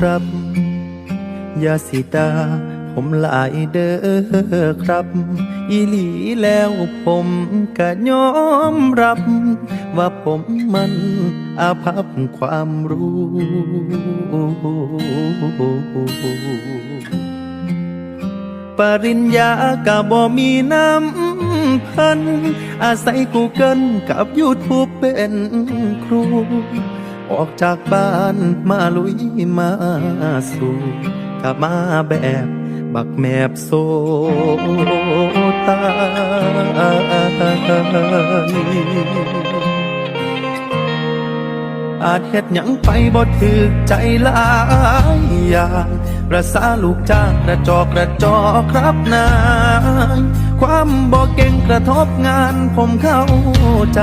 ยครับ ยาสิตา ผมหลายเด้อครับ อีหลีแล้วผมก็ยอมรับ ว่าผมมันอาภัพความรู้ ปริญญากะบ่มีน้ำพัน อาศัยกูเกิลกับ YouTube เป็นครู ออกจากบ้านมาลุยมาสู่กลับมาแบบบักแมบโซตาอาจเฮ็ดหยังไปบ่ถึกใจหลายอย่างประสาลูกจ้างกระจอกกระจอกครับนาย ความบ่เก่งกระทบงานผมเข้าใจ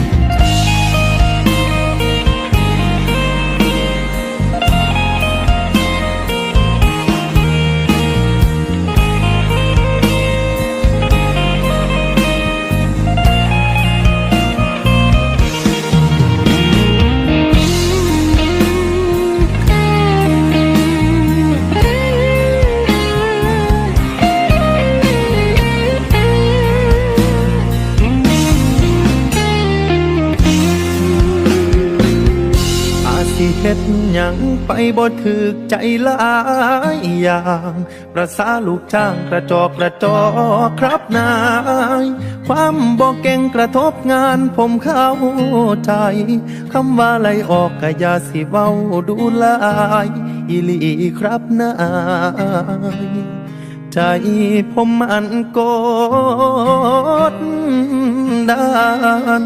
หยังไปบ่ถึกใจหลายอย่าง ประสาลูกจ้างกระจอกกระจอกครับนาย ความบ่เก่งกระทบงานผมเข้าใจคำว่าไลออกกะยาสิเว้าดูลายอีลีครับนายใจผมมันกดดัน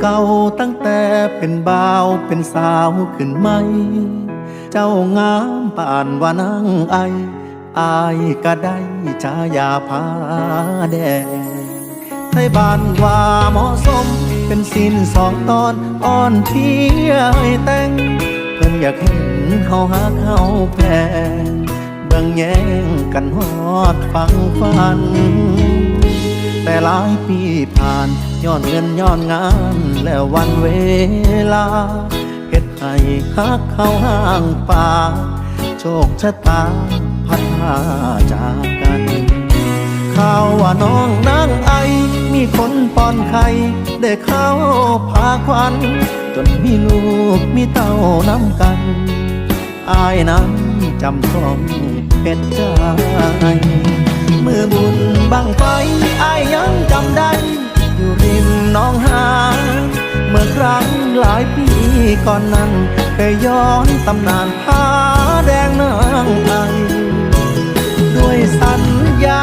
เก่าตั้งแต่เป็นบ่าวเป็นสาวขึ้นไหม เจ้างามป่านว่านางไอ อายก็ได้ชายาพาแดงไทยบ้านว่าเหมาะสม เป็นสินสองตอนอ่อนเพียให้แต่ง เพิ่นอยากเห็นเขาหักเขาแพงเบิ่งแย่งกันฮอดฟังฟัน แต่หลายปีผ่านย้อนเงินย้อนงานแล้ววันเวลาเฮ็ดให้ฮักเข้าห่างป่า โชคชะตาพัดพาจากกันข่าวว่าน้องนางไอ มีคนป้อนไข่ได้เข้าพาควัน จนมีลูกมีเต้าน้ำกัน อายนั้นจำต้องเป็นใจ มือบุญบังไฟอายยังจำได้ อยู่ริมน้องหาเมื่อครั้งหลายปีก่อนนั้นเคยย้อนตำนานผ้าแดงนางไอด้วยสัญญา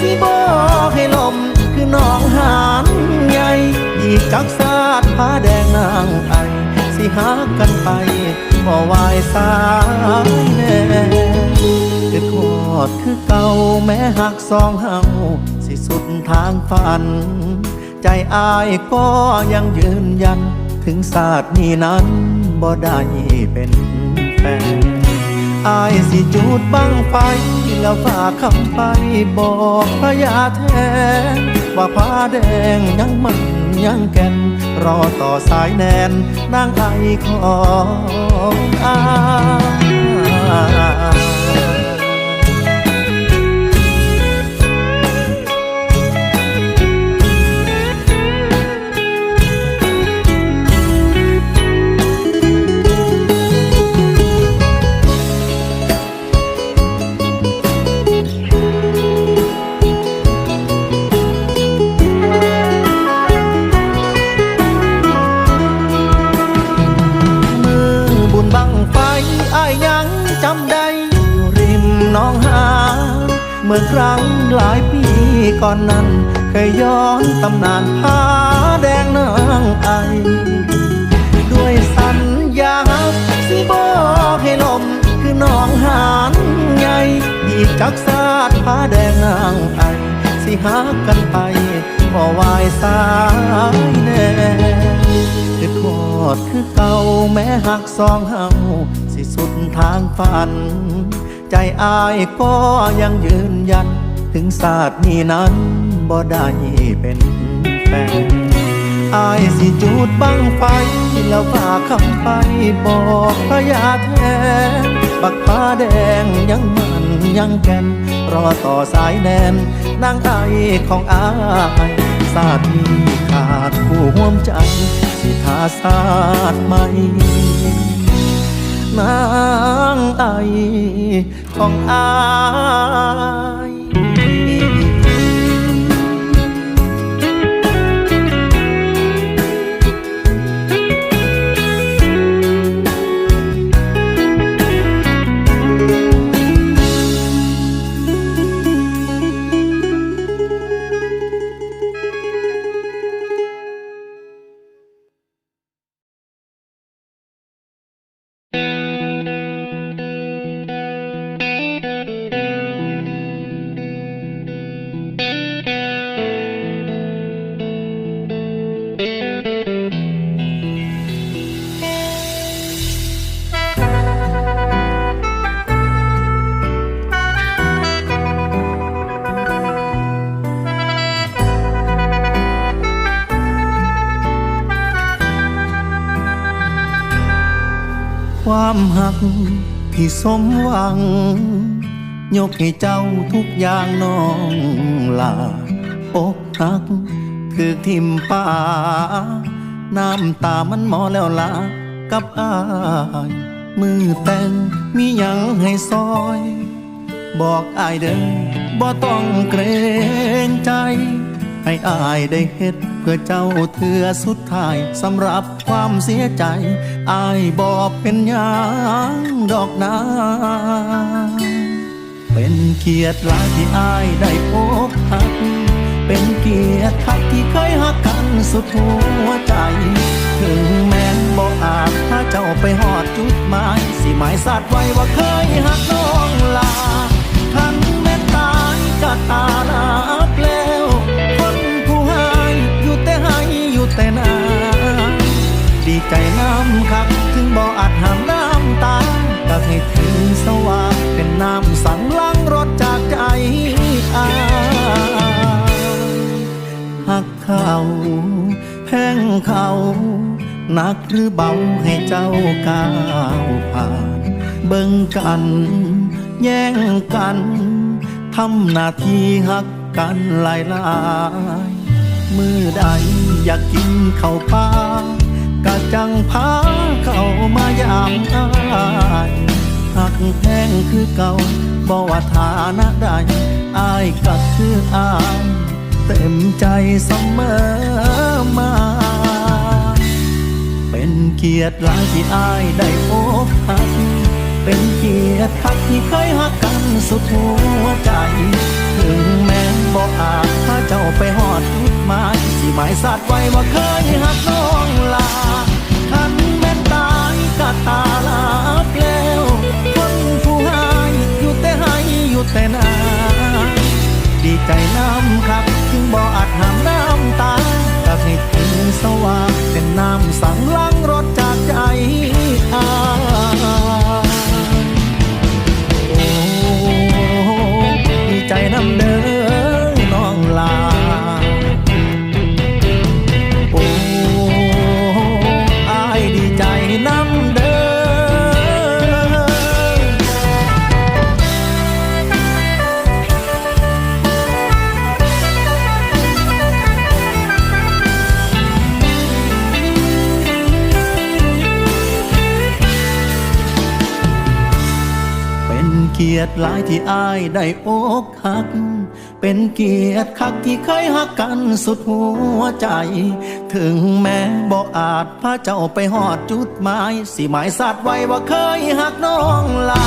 สิบอกให้ลมคือน้องหานใหญ่อีกจักสาดผ้าแดงนางไอสิหากันไปบ่วายสายแน่ ดคือเก่าแม้หักสองเฮาสิสุดทางฝัน ใจอายก็ยังยืนยัน ถึงศาสตร์นี้นั้นบ่ได้เป็นแฟนอายสิจูดบังไฟแล้วฝากคำไปบอกพระยาแทนว่าผ้าแดงยังมันยังแก่น รอต่อสายแนนนางไอของอา เมื่อครั้งหลายปีก่อนนั้น เคยย้อนตำนานผ้าแดงนางไอ ด้วยสัญญาสิบอกให้ลมคือน้องหานใหญ่อีกจักสาดผ้าแดงนางไอ สิหากันไปบ่วายสายแน่คือทอดคือเก่าแม้หักสองเฮาสิสุดทางฝัน ใจอายก็ยังยืนยัน ถึงศาสตร์นี้นั้นบ่ได้เป็นแฟนอายสิจูดบังไฟ แล้วฝากคำไปบอกพระยาแทนบักฟ้าแดงยังมันยังแก่น รอต่อสายแนนนางไอของอายศาสตร์นี้ขาดผู้ห่วมใจ สิทาศาสตร์ใหม่ นางไอของอา ความหักที่สมหวัง ยกให้เจ้าทุกอย่างน้องลาอกหักคือทิมป่า น้ำตามันหมอแล้วลากับอาย มือแต่งมีหยังให้ซอย บอกอายเด้อบ่ต้องเกรงใจ อายได้เฮ็ด เพื่อเจ้าเถือสุดท้ายสำหรับความเสียใจ อายบอกเป็นหยังดอกนาเป็นเกียรติลายที่อายได้พบหักเป็นเกียรติคักที่เคยหักกันสุดหัวใจ ถึงแม้นบ่อาจถ้าเจ้าไปหอดจุดหมายสิหมายสัตว์ไว้ว่าเคยหักน้องลาทันแม้ตายก็ตาลา ใจน้ำคัก ถึงบ่ออาจหามน้ำตาก็ให้ถึงสว่างเป็นน้ำสั่งล้างรถจากใจอาหักเขาแพงเขาหนักหรือเบาให้เจ้าก้าวผ่าน เบิ่งกัน แย่งกันทำหน้าที่หักกันหลายหลายมือใดอยากกินข้าวปลา กะจังพาเข้ามายามอายหักแพงคือเก่าบ่ว่าฐานะใดอายก็คืออายเต็มใจเสมอมา เป็นเกียรติหลายที่อายได้พบหักเป็นเกียรติคักที่เคยหักกันสุดหัวใจ ถึงแม้บ่อาจพาเจ้าไปหอดจุดหมายที่หมายสัตว์ไว้ว่าเคยหักน้องลา อาลาบแล้วคนผู้ให้อยู่แต่ให้อยู่แต่นาดีใจน้ำครับถึงบ่อาจห้ามน้ำตาก็ให้ถึงสว่างเป็นน้ำสัง เกียรติหลายที่อายได้อกหัก เป็นเกียรติคักที่เคยหักกันสุดหัวใจ ถึงแม้บ่อาจพาเจ้าไปหอดจุดหมาย สิหมายสัตว์ไว้ว่าเคยหักน้องลา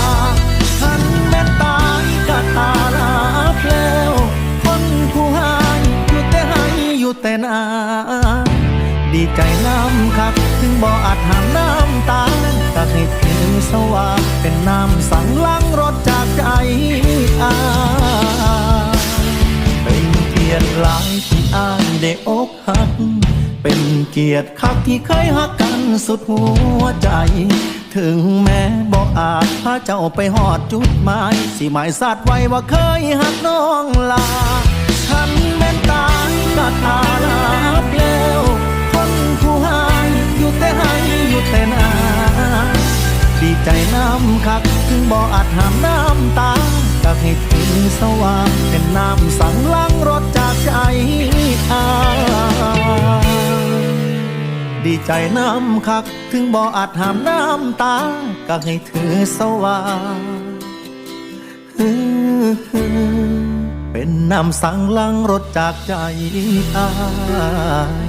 ทันแม้นตายก็ตาลาบแล้วคนผู้ให้อยู่แต่ให้อยู่แต่นา ดีใจน้ำคัก ถึงบ่อาจหามน้ำตาก็ให้ถึงสว่างเป็นน้ำสั่งล้างรถจากใจอาเป็นเกียรติหลายที่อายได้อกหัก เป็นเกียรติคักที่เคยหักกันสุดหัวใจ ถึงแม้บ่อาจพาเจ้าไปหอดจุดหมาย สิหมายสัตว์ไว้ว่าเคยหักน้องลา ฉันแม้นตายก็ตาลาบ ให้อยู่แต่นาดีใจน้ำคักถึงบ่อาจหามน้ำตาก็ให้ถึงสว่างเป็นน้ำสั่งล้างรถจากใจอาดีใจน้ำคักถึงบ่อาจหามน้ำตาก็ให้ถือสว่างเป็นน้ำสั่งล้างรถจากใจอาย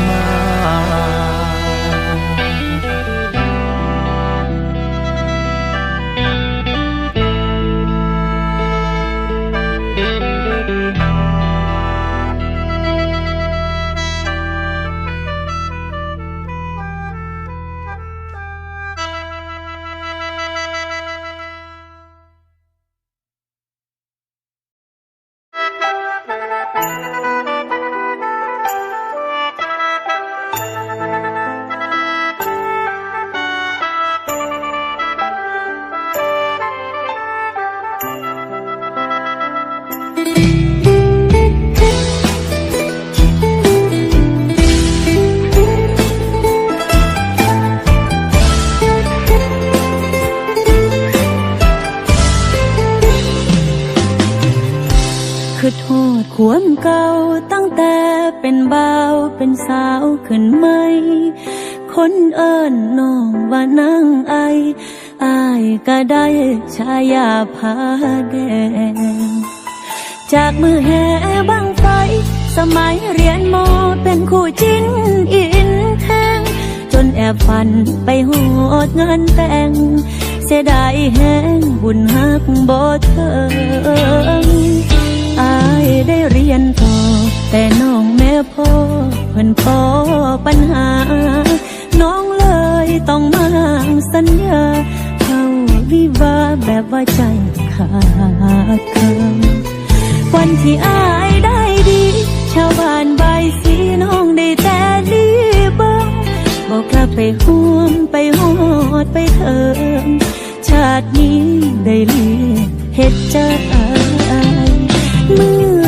เป็นบ่าวเป็นสาวขึ้นไหม คนเอิ้นน้องว่านางไออายก็ได้ชายาผาแดง จากมือแห่บังไฟ สมัยเรียนมอเป็นคู่จิ้นอินแทง จนแอบฝันไปโหดงานแต่ง เสียดายแห้งบุญหักบ่เถิงอายได้เรียนต่อ แต่น้องแม่พ่อเพิ่นพอปัญหา น้องเลยต้องมาสัญญาเข้าวิวาแบบว่าใจขาดคินวันที่อายได้ดี ชาวบ้านใบสีน้องได้แต่ลีเบิงบอกกลับไปห่วมไปหอดไปเถิงชาตินี้ได้เลียเฮ็ดใจมือ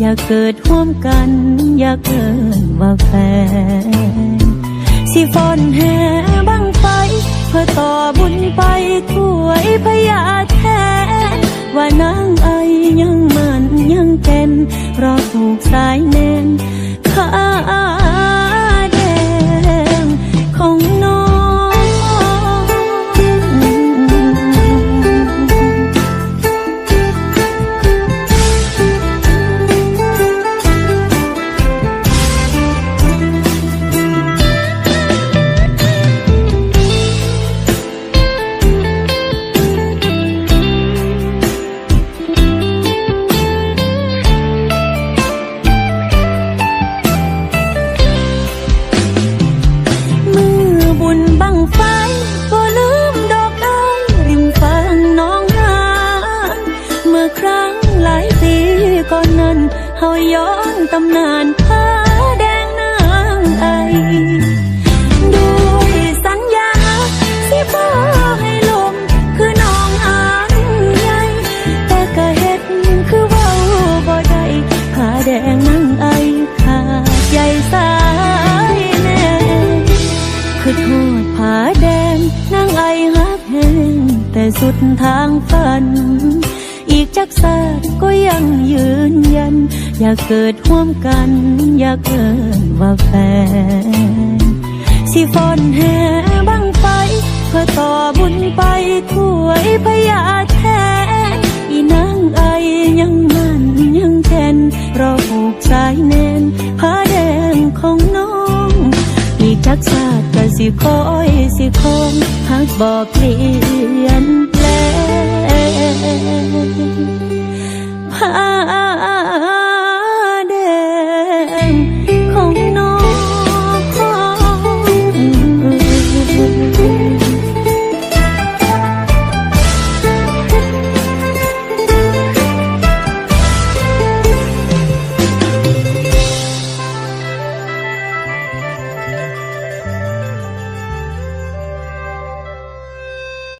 อยากเกิดร่วมกัน อยากเกินว่าแฟนสิฟอนแห่บังไฟ เพื่อต่อบุญไปถวยพญาแทนว่านางไอยังมันยังเต็มรอถูกสายแน่นขา อยากเกิดร่วมกัน อยากเกินว่าแฟน สิฟอนแห่บังไฟเพื่อต่อบุญไปถวยพญาแทนอีนางไอยังมันยังแก่นรอผูกสายแน่นผ้าแดงของน้อง อีจักชาติก็สิคอยสิคงหักบอกเปลี่ยนแปลงผ้า